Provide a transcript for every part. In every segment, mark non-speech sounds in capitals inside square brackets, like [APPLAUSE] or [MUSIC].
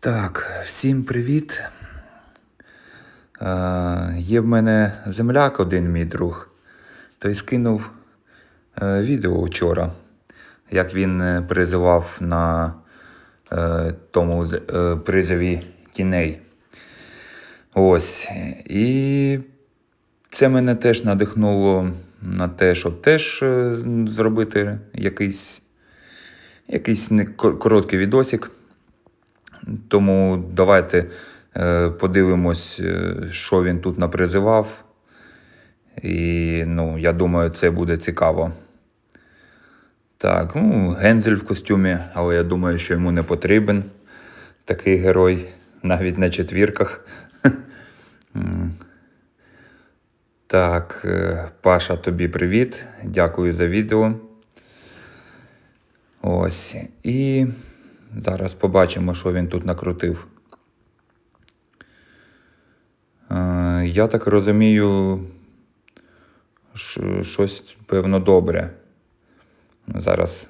Так, всім привіт. Е, є в мене земляк один мій друг. Той скинув е, відео вчора, як він е, призивав на е, тому е, призові тіней. Ось. І це мене теж надихнуло на те, щоб теж е, зробити якийсь, якийсь короткий відосик. Тому давайте е, подивимось, е, що він тут напризивав. І ну, я думаю, це буде цікаво. Так, ну, Гензель в костюмі, але я думаю, що йому не потрібен такий герой, навіть на четвірках. [LAUGHS] Так, е, Паша, тобі привіт. Дякую за відео. Ось. І зараз побачимо, що він тут накрутив. Е, Я так розумію, щось, певно, добре. Зараз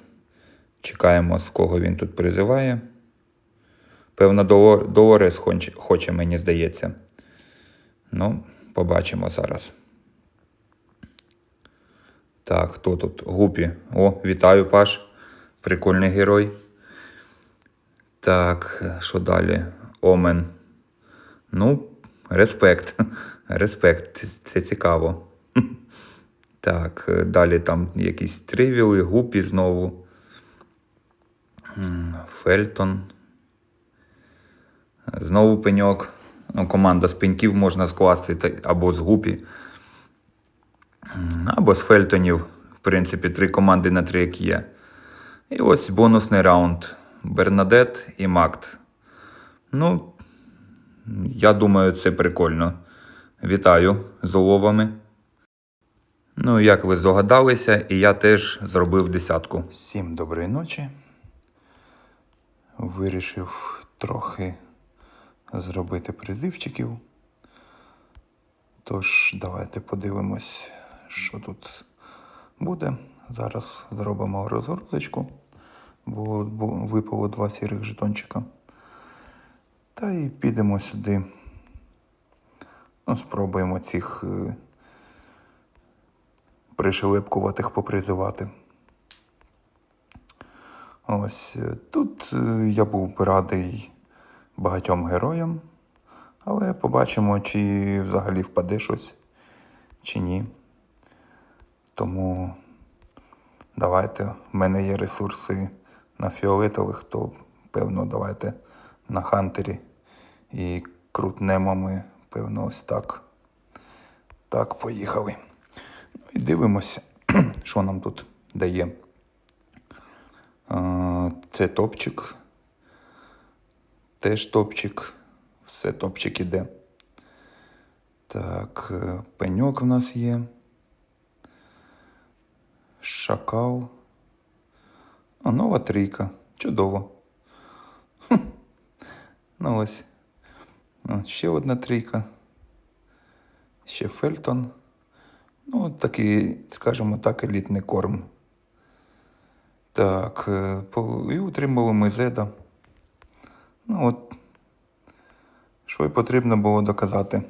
чекаємо, з кого він тут призиває. Певно, Долор- Долорес хоче, мені здається. Ну, побачимо зараз. Так, хто тут? Гупі. О, вітаю, Паш. Прикольний герой. Так, що далі? Омен. Ну, респект. [LAUGHS] Респект. Це- цікаво. [LAUGHS] Так, далі там якісь тривіли, гупі знову. Фельтон. Знову пеньок. Ну, команда з пеньків можна скласти або з гупі, або з фельтонів. В принципі, три команди на три, як є. І ось бонусний раунд. Бернадет і Макт. Ну, я думаю, це прикольно. Вітаю з уловами. Ну, як ви здогадалися, і я теж зробив десятку. Всім доброї ночі. Вирішив трохи зробити призивчиків. Тож, давайте подивимось, що тут буде. Зараз зробимо розгрузочку, бо випало два сірих жетончика. Та і підемо сюди. Ну, спробуємо цих е, пришелепкуватих попризивати. Ось е, тут е, я був радий багатьом героям, але побачимо, чи взагалі впаде щось, чи ні. Тому давайте. В мене є ресурси на фіолетових, то певно давайте на хантері і крутнемо ми, певно, ось так. Так, поїхали. Ну і дивимося, [CLEARS THROAT] що нам тут дає. Це топчик. Теж топчик. Все топчик іде. Так, е, пеньок в нас є. Шакал. А нова трійка. Чудово. Хм. Ну ось. О, ще одна трійка. Ще Фельтон. Ну, такий, скажімо так, елітний корм. Так, е, і отримали ми Зеда. Ну от, що й потрібно було доказати.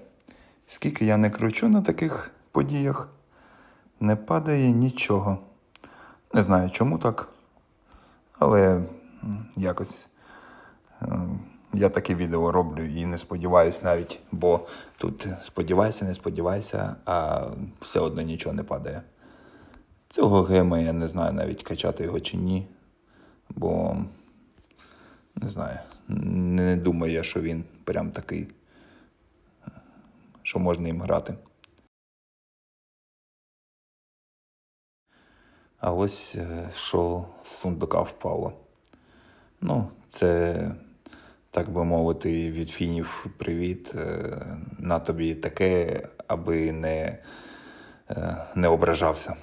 Скільки я не кручу на таких подіях, не падає нічого. Не знаю, чому так, але якось е, я таке відео роблю і не сподіваюся навіть, бо тут сподівайся, не сподівайся, а все одно нічого не падає. Цього гема я не знаю навіть качати його чи ні, бо не знаю, не думаю я, що він прям такий, що можна їм грати. А ось е, що з сундука впало. Ну, це, так би мовити, від фінів привіт. Е, На тобі таке, аби не, е, не ображався.